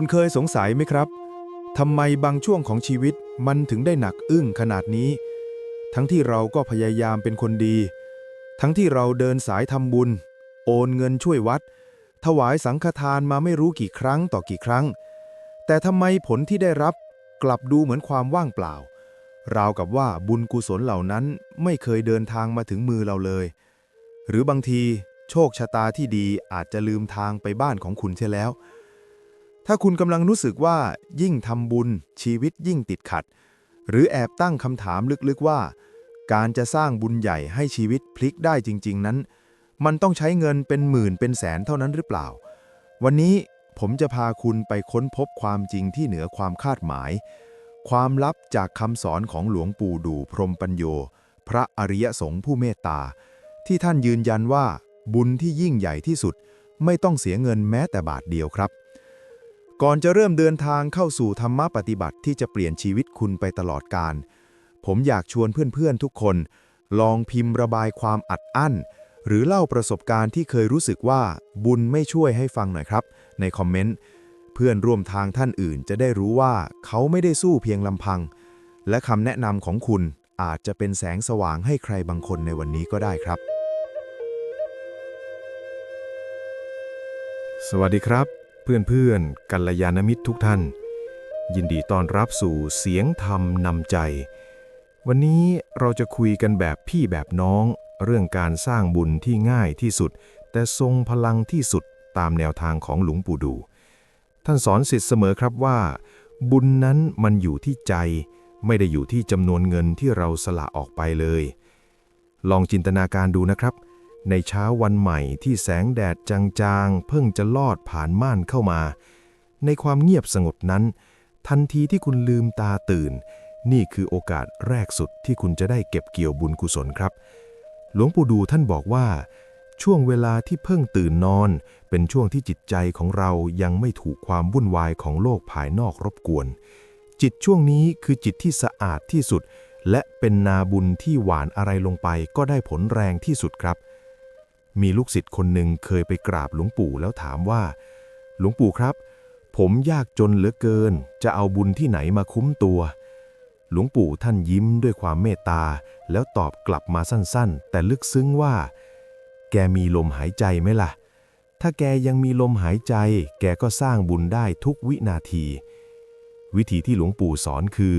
คุณเคยสงสัยไหมครับทำไมบางช่วงของชีวิตมันถึงได้หนักอึ้งขนาดนี้ ทั้งที่เราก็พยายามเป็นคนดี ทั้งที่เราเดินสายทำบุญ โอนเงินช่วยวัด ถวายสังฆทานมาไม่รู้กี่ครั้งต่อกี่ครั้ง แต่ทำไมผลที่ได้รับกลับดูเหมือนความว่างเปล่า ราวกับว่าบุญกุศลเหล่านั้นไม่เคยเดินทางมาถึงมือเราเลย หรือบางทีโชคชะตาที่ดีอาจจะลืมทางไปบ้านของคุณเสียแล้ว ถ้าคุณกำลังรู้สึกว่า ยิ่งทำบุญ ชีวิตยิ่งติดขัด หรือแอบตั้งคำถามลึกๆว่า การจะสร้างบุญใหญ่ให้ชีวิตพลิกได้จริง ๆ นั้น มันต้องใช้เงินเป็นหมื่นเป็นแสนเท่านั้นหรือเปล่า วันนี้ผมจะพาคุณไปค้นพบความจริงที่เหนือความคาดหมาย ความลับจากคำสอนของหลวงปู่ดูพรมปัญโย พระอริยสงฆ์ผู้เมตตา ที่ท่านยืนยันว่าบุญที่ยิ่งใหญ่ที่สุด ไม่ต้องเสียเงินแม้แต่บาทเดียวครับ ก่อนจะเริ่มเดินทางเข้าสู่ธรรมปฏิบัติที่จะเปลี่ยนชีวิตคุณไปตลอดกาล ผมอยากชวนเพื่อนๆทุกคน ลองพิมพ์ระบายความอัดอั้น หรือเล่าประสบการณ์ที่เคยรู้สึกว่าบุญไม่ช่วยให้ฟังหน่อยครับ ในคอมเมนต์ เพื่อนร่วมทางท่านอื่นจะได้รู้ว่าเขาไม่ได้สู้เพียงลำพัง และคำแนะนำของคุณอาจจะเป็นแสงสว่างให้ใครบางคนในวันนี้ก็ได้ครับ สวัสดีครับ เพื่อนๆ กัลยาณมิตรทุกท่าน ยินดีต้อนรับสู่เสียงธรรมนำใจ วันนี้เราจะคุยกันแบบพี่แบบน้อง เรื่องการสร้างบุญที่ง่ายที่สุด แต่ทรงพลังที่สุดตามแนวทางของหลวงปู่ดู ท่านสอนสิทธิ์เสมอครับว่า บุญนั้นมันอยู่ที่ใจ ไม่ได้อยู่ที่จำนวนเงินที่เราสละออกไปเลย ลองจินตนาการดูนะครับ ในเช้าวันใหม่ที่แสงแดดจางๆ เพิ่งจะลอดผ่านม่านเข้ามา ในความเงียบสงบนั้น ทันทีที่คุณลืมตาตื่น นี่คือโอกาสแรกสุดที่คุณจะได้เก็บเกี่ยวบุญกุศลครับ หลวงปู่ดูท่านบอกว่า ช่วงเวลาที่เพิ่งตื่นนอน เป็นช่วงที่จิตใจของเรายังไม่ถูกความวุ่นวายของโลกภายนอกรบกวน จิตช่วงนี้คือจิตที่สะอาดที่สุดและเป็นนาบุญที่หวานอะไรลงไปก็ได้ผลแรงที่สุดครับ มีลูกศิษย์คนหนึ่งเคยไปกราบหลวงปู่แล้วถามว่า หลวงปู่ครับ ผมยากจนเหลือเกิน จะเอาบุญที่ไหนมาคุ้มตัว หลวงปู่ท่านยิ้มด้วยความเมตตา แล้วตอบกลับมาสั้นๆ แต่ลึกซึ้งว่า แกมีลมหายใจไหมล่ะ ถ้าแกยังมีลมหายใจ แกก็สร้างบุญได้ทุกวินาที วิธีที่หลวงปู่สอนคือ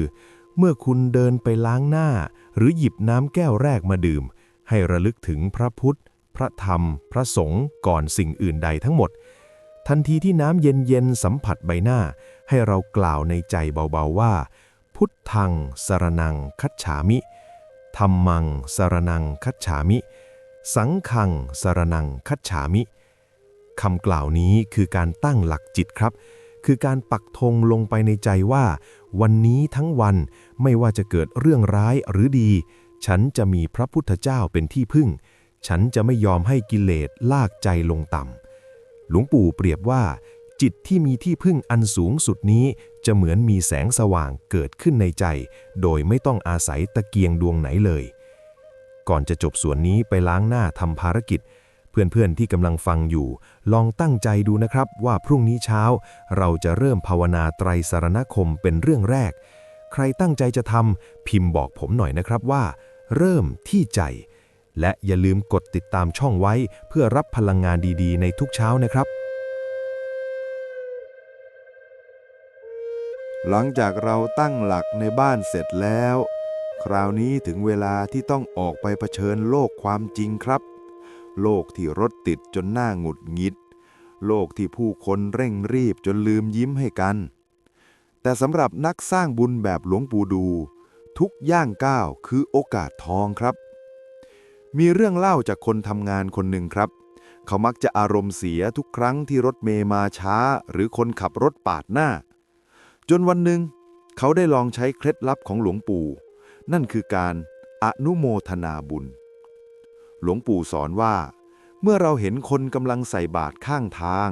เมื่อคุณเดินไปล้างหน้า หรือหยิบน้ำแก้วแรกมาดื่ม ให้ระลึกถึงพระพุทธ ระธรรม พระสงฆ์ก่อนสิ่งอื่นใดทั้งหมด ทันทีที่น้ำเย็นๆสัมผัสใบหน้า ให้เรากล่าวในใจเบาๆว่า พุทธังสรนังคัจฉามิธรรมังสรนังคัจฉามิ สังฆังสรนังคัจฉามิคำกล่าวนี้คือการตั้งหลักจิตครับ คือการปักธงลงไปในใจว่า วันนี้ทั้งวันไม่ว่าจะเกิดเรื่องร้ายหรือดี ฉันจะมีพระพุทธเจ้าเป็นที่พึ่ง ฉันจะไม่ยอมให้กิเลสลากใจลงต่ำ หลวงปู่เปรียบว่า จิตที่มีที่พึ่งอันสูงสุดนี้จะเหมือนมีแสงสว่างเกิดขึ้นในใจ โดยไม่ต้องอาศัยตะเกียงดวงไหนเลย ก่อนจะจบส่วนนี้ไปล้างหน้าทำภารกิจ เพื่อนๆที่กำลังฟังอยู่ ลองตั้งใจดูนะครับว่าพรุ่งนี้เช้า เราจะเริ่มภาวนาไตรสารณคมเป็นเรื่องแรก ใครตั้งใจจะทำพิมพ์บอกผมหน่อยนะครับว่า เริ่มที่ใจ และอย่าลืมกดติดตามช่องไว้ เพื่อรับพลังงานดีๆ ในทุกเช้านะครับ หลังจากเราตั้งหลักในบ้านเสร็จแล้ว คราวนี้ถึงเวลาที่ต้องออกไปเผชิญโลกความจริงครับ โลกที่รถติดจนหน้าหงุดหงิด โลกที่ผู้คนเร่งรีบจนลืมยิ้มให้กัน แต่สำหรับนักสร้างบุญแบบหลวงปู่ดู ทุกย่างก้าวคือโอกาสทองครับ มีเรื่องเล่าจากคนทำงานคนหนึ่งครับ เขามักจะอารมณ์เสียทุกครั้งที่รถเมย์มาช้า หรือคนขับรถปาดหน้า จนวันหนึ่ง เขาได้ลองใช้เคล็ดลับของหลวงปู่ นั่นคือการอนุโมทนาบุญ หลวงปู่สอนว่า เมื่อเราเห็นคนกำลังใส่บาตรข้างทาง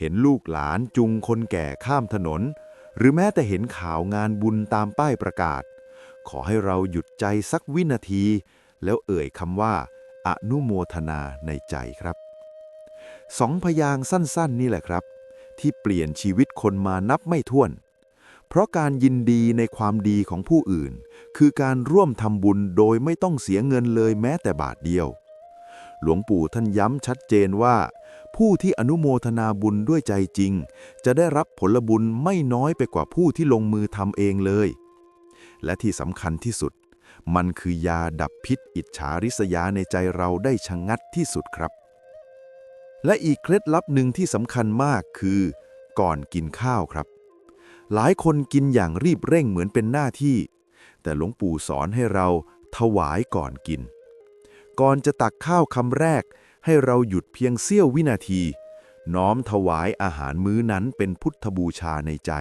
เห็นลูกหลานจุงคนแก่ข้ามถนน หรือแม้แต่เห็นข่าวงานบุญตามป้ายประกาศ ขอให้เราหยุดใจสักวินาที แล้วเอ่ยคำว่า อนุโมทนาในใจครับสองพยางค์สั้นๆ นี่แหละครับ ที่เปลี่ยนชีวิตคนมานับไม่ถ้วน เพราะการยินดีในความดีของผู้อื่น คือการร่วมทำบุญโดยไม่ต้องเสียเงินเลยแม้แต่บาทเดียว หลวงปู่ท่านย้ำชัดเจนว่า ผู้ที่อนุโมทนาบุญด้วยใจจริง จะได้รับผลบุญไม่น้อยไปกว่าผู้ที่ลงมือทำเองเลย และที่สำคัญที่สุด มันคือยาดับพิษอิจฉาริษยาในใจเราได้ชะงัดที่สุดครับ และอีกเคล็ดลับหนึ่งที่สำคัญมากคือ ก่อนกินข้าวครับ หลายคนกินอย่างรีบเร่งเหมือนเป็นหน้าที่ แต่หลวงปู่สอนให้เราถวายก่อนกิน ก่อนจะตักข้าวคำแรก ให้เราหยุดเพียงเสี้ยววินาที น้อมถวายอาหารมื้อนั้นเป็นพุทธบูชาในใจ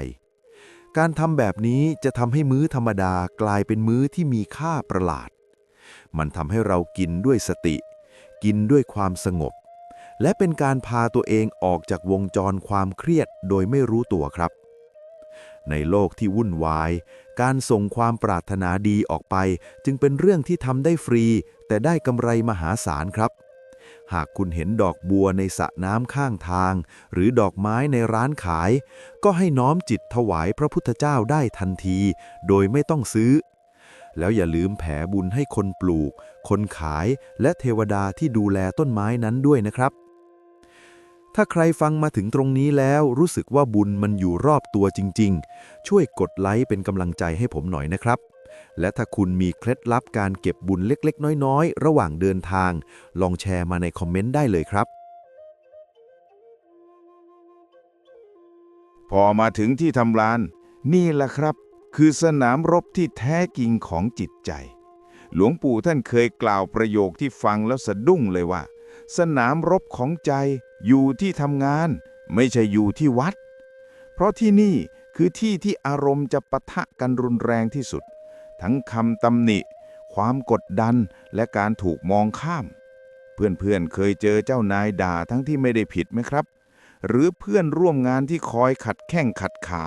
การทำแบบนี้จะทำให้มื้อธรรมดากลายเป็นมื้อที่มีค่าประหลาด มันทำให้เรากินด้วยสติ กินด้วยความสงบ และเป็นการพาตัวเองออกจากวงจรความเครียดโดยไม่รู้ตัวครับ ในโลกที่วุ่นวาย การส่งความปรารถนาดีออกไป จึงเป็นเรื่องที่ทำได้ฟรี แต่ได้กำไรมหาศาลครับ หากคุณเห็นดอกบัวในสระน้ำข้างทาง หรือดอกไม้ในร้านขาย ก็ให้น้อมจิตถวายพระพุทธเจ้าได้ทันที โดยไม่ต้องซื้อ แล้วอย่าลืมแผ่บุญให้คนปลูก คนขายและเทวดาที่ดูแลต้นไม้นั้นด้วยนะครับ ถ้าใครฟังมาถึงตรงนี้แล้วรู้สึกว่าบุญมันอยู่รอบตัวจริง ๆ ช่วยกดไลค์เป็นกำลังใจให้ผมหน่อยนะครับ และถ้าคุณมีเคล็ดลับการเก็บบุญเล็กๆ น้อยๆ ระหว่างเดินทาง ลองแชร์มาในคอมเมนต์ได้เลยครับ พอมาถึงที่ทำลาน นี่แหละครับ คือสนามรบที่แท้จริงของจิตใจ หลวงปู่ท่านเคยกล่าวประโยคที่ฟังแล้วสะดุ้งเลยว่า สนามรบของใจอยู่ที่ทำงาน ไม่ใช่อยู่ที่วัด เพราะที่นี่คือที่ที่อารมณ์จะปะทะกันรุนแรงที่สุด ทั้งคำตำหนิ ความกดดันและการถูกมองข้าม เพื่อนๆเคยเจอเจ้านายด่าทั้งที่ไม่ได้ผิดไหมครับ หรือเพื่อนร่วมงานที่คอยขัดแข้งขัดขา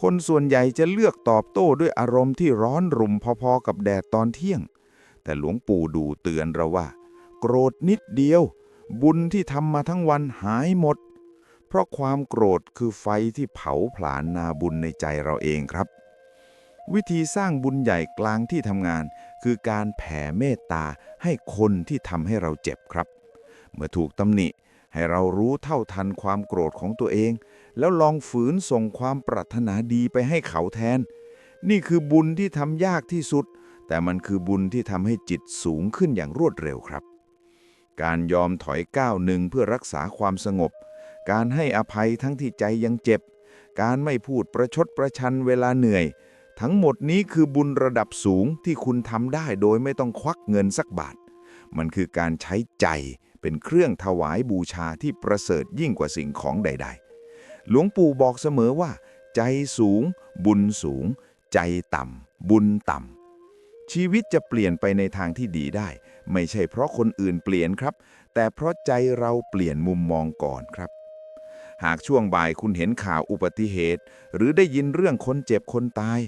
คนส่วนใหญ่จะเลือกตอบโต้ด้วยอารมณ์ที่ร้อนรุ่มพอๆกับแดดตอนเที่ยง แต่หลวงปู่ดูเตือนเราว่า โกรธนิดเดียว บุญที่ทำมาทั้งวันหายหมด เพราะความโกรธคือไฟที่เผาผลาญนาบุญในใจเราเองครับ วิธีสร้างบุญใหญ่กลางที่ทำงาน คือการแผ่เมตตาให้คนที่ทำให้เราเจ็บครับ เมื่อถูกตำหนิ ให้เรารู้เท่าทันความโกรธของตัวเอง แล้วลองฝืนส่งความปรารถนาดีไปให้เขาแทน นี่คือบุญที่ทำยากที่สุด แต่มันคือบุญที่ทำให้จิตสูงขึ้นอย่างรวดเร็วครับ การยอมถอยก้าวหนึ่งเพื่อรักษาความสงบ การให้อภัยทั้งที่ใจยังเจ็บ การไม่พูดประชดประชันเวลาเหนื่อย ทั้งหมดนี้คือบุญระดับสูงที่คุณทำได้โดยไม่ต้องควักเงินสักบาท มันคือการใช้ใจเป็นเครื่องถวายบูชาที่ประเสริฐยิ่งกว่าสิ่งของใด ๆ หลวงปู่บอกเสมอว่า ใจสูง บุญสูง ใจต่ำ บุญต่ำ ชีวิตจะเปลี่ยนไปในทางที่ดีได้ ไม่ใช่เพราะคนอื่นเปลี่ยนครับ แต่เพราะใจเราเปลี่ยนมุมมองก่อนครับหากช่วงบ่ายคุณเห็นข่าวอุบัติเหตุ หรือได้ยินเรื่องคนเจ็บคนตาย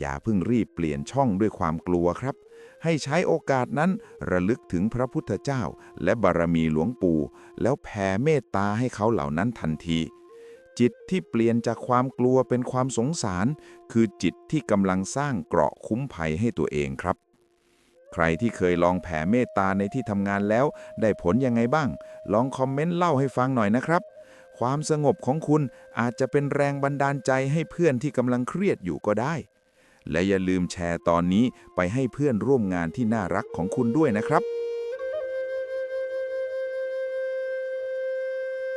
อย่าเพิ่งรีบเปลี่ยนช่องด้วยความกลัวครับ ให้ใช้โอกาสนั้นระลึกถึงพระพุทธเจ้า และบารมีหลวงปู่ แล้วแผ่เมตตาให้เขาเหล่านั้นทันที จิตที่เปลี่ยนจากความกลัวเป็นความสงสาร คือจิตที่กำลังสร้างเกราะคุ้มภัยให้ตัวเองครับ ใครที่เคยลองแผ่เมตตาในที่ทำงานแล้ว ได้ผลยังไงบ้าง ลองคอมเมนต์เล่าให้ฟังหน่อยนะครับความสงบของคุณอาจจะเป็นแรงบันดาลใจให้เพื่อนที่กำลังเครียดอยู่ก็ได้ และอย่าลืมแชร์ตอนนี้ไปให้เพื่อนร่วมงานที่น่ารักของคุณด้วยนะครับ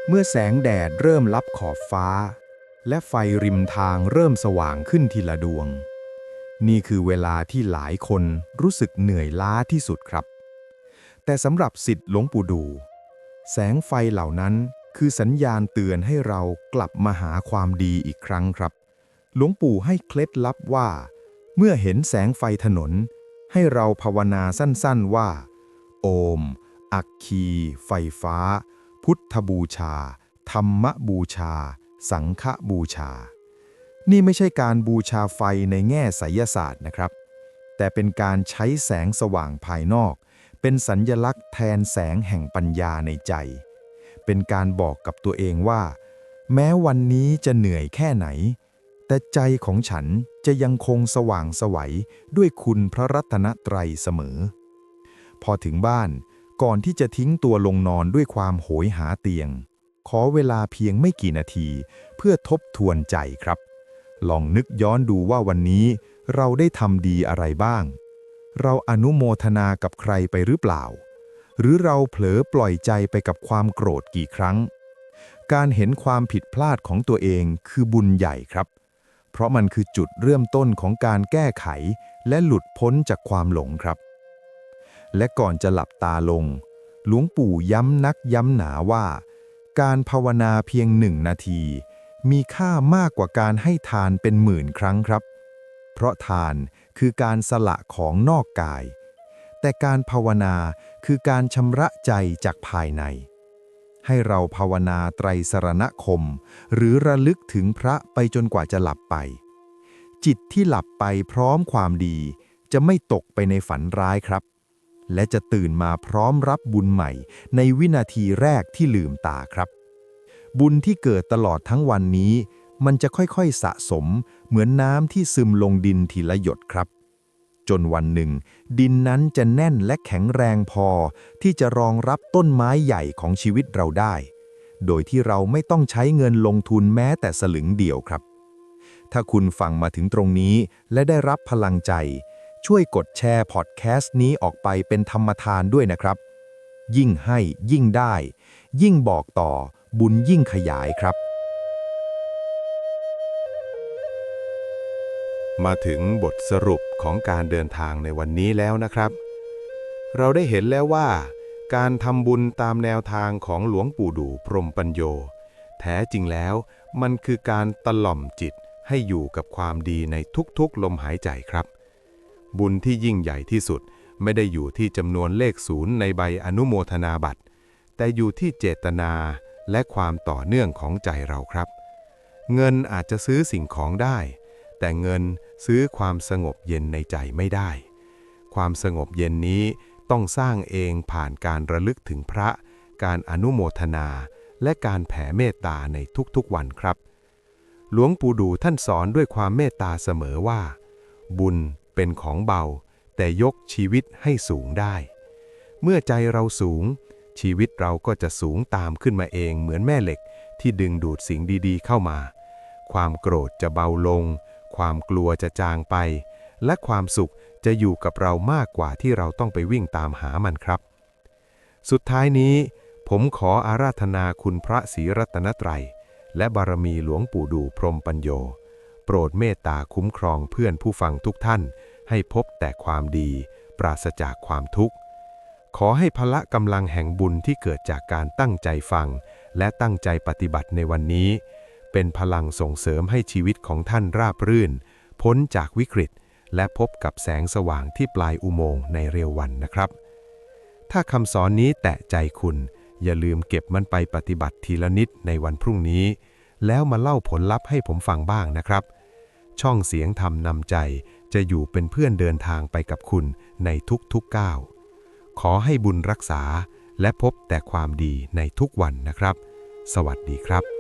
เมื่อแสงแดดเริ่มลับขอบฟ้า และไฟริมทางเริ่มสว่างขึ้นทีละดวง นี่คือเวลาที่หลายคนรู้สึกเหนื่อยล้าที่สุดครับ แต่สำหรับสิทธิ์หลวงปู่ดู แสงไฟเหล่านั้นคือสัญญาณเตือนให้เรากลับมาหาความดีอีกครั้งครับ หลวงปู่ให้เคล็ดลับว่า เมื่อเห็นแสงไฟถนน ให้เราภาวนาสั้นๆว่า โอม อักคี ไฟฟ้า พุทธบูชา ธรรมบูชา สังฆบูชา นี่ไม่ใช่การบูชาไฟในแง่ไสยศาสตร์นะครับ แต่เป็นการใช้แสงสว่างภายนอก เป็นสัญญลักษณ์แทนแสงแห่งปัญญาในใจ เป็นการบอกกับตัวเองว่า แม้วันนี้จะเหนื่อยแค่ไหน แต่ใจของฉันจะยังคงสว่างไสวัยด้วยคุณพระรัตนตรัยเสมอ พอถึงบ้านก่อนที่จะทิ้งตัวลงนอนด้วยความโหยหาเตียง ขอเวลาเพียงไม่กี่นาที เพื่อทบทวนใจครับ ลองนึกย้อนดูว่าวันนี้เราได้ทำดีอะไรบ้าง เราอนุโมทนากับใครไปหรือเปล่า หรือเราเผลอปล่อยใจไปกับความโกรธกี่ครั้ง การเห็นความผิดพลาดของตัวเองคือบุญใหญ่ครับ เพราะมันคือจุดเริ่มต้นของการแก้ไข และหลุดพ้นจากความหลงครับ และก่อนจะหลับตาลง หลวงปู่ย้ำนักย้ำหนาว่า การภาวนาเพียงหนึ่งนาที มีค่ามากกว่าการให้ทานเป็นหมื่นครั้งครับ เพราะทานคือการสละของนอกกาย แต่การภาวนาคือการชำระใจจากภายใน ให้เราภาวนาไตรสรณคม หรือระลึกถึงพระไปจนกว่าจะหลับไป จิตที่หลับไปพร้อมความดี จะไม่ตกไปในฝันร้ายครับ และจะตื่นมาพร้อมรับบุญใหม่ ในวินาทีแรกที่ลืมตาครับ บุญที่เกิดตลอดทั้งวันนี้ มันจะค่อยๆสะสม เหมือนน้ำที่ซึมลงดินทีละหยดครับ จนวันหนึ่ง ดินนั้นจะแน่นและแข็งแรงพอ ที่จะรองรับต้นไม้ใหญ่ของชีวิตเราได้ โดยที่เราไม่ต้องใช้เงินลงทุนแม้แต่สลึงเดียวครับ ถ้าคุณฟังมาถึงตรงนี้และได้รับพลังใจ ช่วยกดแชร์พอดแคสต์นี้ออกไปเป็นธรรมทานด้วยนะครับ ยิ่งให้ยิ่งได้ ยิ่งบอกต่อบุญยิ่งขยายครับ มาถึงบทสรุปของการเดินทางในวันนี้แล้วนะครับ เราได้เห็นแล้วว่า การทำบุญตามแนวทางของหลวงปู่ดูพรมปัญโย แท้จริงแล้วมันคือการตล่อมจิตให้อยู่กับความดีในทุกๆลมหายใจครับ บุญที่ยิ่งใหญ่ที่สุดไม่ได้อยู่ที่จำนวนเลขศูนย์ในใบอนุโมทนาบัตร แต่อยู่ที่เจตนาและความต่อเนื่องของใจเราครับ เงินอาจจะซื้อสิ่งของได้ แต่เงิน ซื้อความสงบเย็นในใจไม่ได้ ความสงบเย็นนี้ต้องสร้างเองผ่านการระลึกถึงพระ การอนุโมทนา และการแผ่เมตตาในทุกๆวันครับ หลวงปู่ดูท่านสอนด้วยความเมตตาเสมอว่า บุญเป็นของเบา แต่ยกชีวิตให้สูงได้ เมื่อใจเราสูง ชีวิตเราก็จะสูงตามขึ้นมาเองเหมือนแม่เหล็กที่ดึงดูดสิ่งดีๆเข้ามา ความโกรธจะเบาลง ความกลัวจะจางไป และความสุขจะอยู่กับเรามากกว่าที่เราต้องไปวิ่งตามหามันครับ สุดท้ายนี้ ผมขออาราธนาคุณพระศรีรัตนตรัย และบารมีหลวงปู่ดูพรมปัญโย โปรดเมตตาคุ้มครองเพื่อนผู้ฟังทุกท่าน ให้พบแต่ความดี ปราศจากความทุกข์ ขอให้พละกำลังแห่งบุญที่เกิดจากการตั้งใจฟัง และตั้งใจปฏิบัติในวันนี้ เป็นพลังส่งเสริมให้ชีวิตของท่านราบรื่น พ้นจากวิกฤต และพบกับแสงสว่างที่ปลายอุโมงค์ในเร็ววันนะครับ ถ้าคำสอนนี้แตะใจคุณ อย่าลืมเก็บมันไปปฏิบัติทีละนิดในวันพรุ่งนี้ แล้วมาเล่าผลลัพธ์ให้ผมฟังบ้างนะครับ ช่องเสียงธรรมนำใจจะอยู่เป็นเพื่อนเดินทางไปกับคุณในทุกๆก้าว ขอให้บุญรักษาและพบแต่ความดีในทุกวันนะครับ สวัสดีครับ